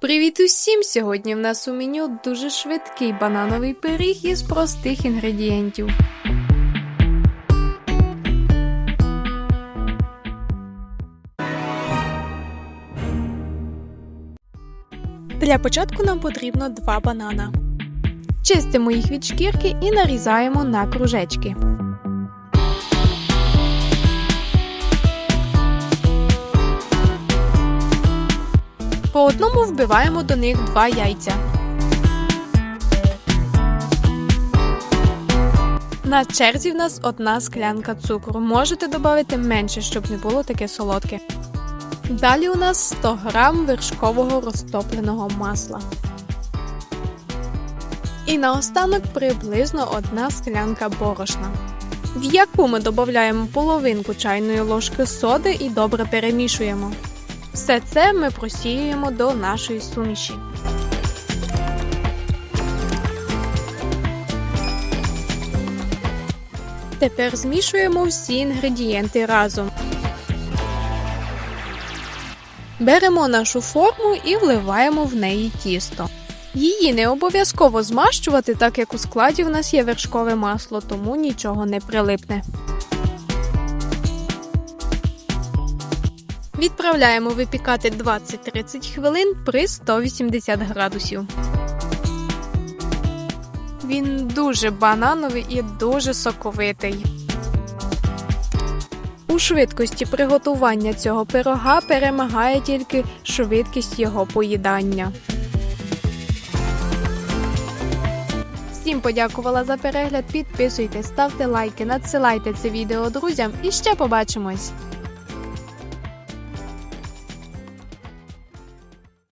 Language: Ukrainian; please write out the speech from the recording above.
Привіт усім! Сьогодні в нас у меню дуже швидкий банановий пиріг із простих інгредієнтів. Для початку нам потрібно два банана. Чистимо їх від шкірки і нарізаємо на кружечки. Одному вбиваємо до них два яйця. На черзі в нас одна склянка цукру. Можете додати менше, щоб не було таке солодке. Далі у нас 100 г вершкового розтопленого масла. І наостанок приблизно одна склянка борошна, в яку ми додаємо половинку чайної ложки соди і добре перемішуємо. Все це ми просіюємо до нашої суміші. Тепер змішуємо всі інгредієнти разом. Беремо нашу форму і вливаємо в неї тісто. Її не обов'язково змащувати, так як у складі в нас є вершкове масло, тому нічого не прилипне. Відправляємо випікати 20-30 хвилин при 180 градусів. Він дуже банановий і дуже соковитий. У швидкості приготування цього пирога перемагає тільки швидкість його поїдання. Всім подякувала за перегляд. Підписуйтесь, ставте лайки, надсилайте це відео друзям і ще побачимось!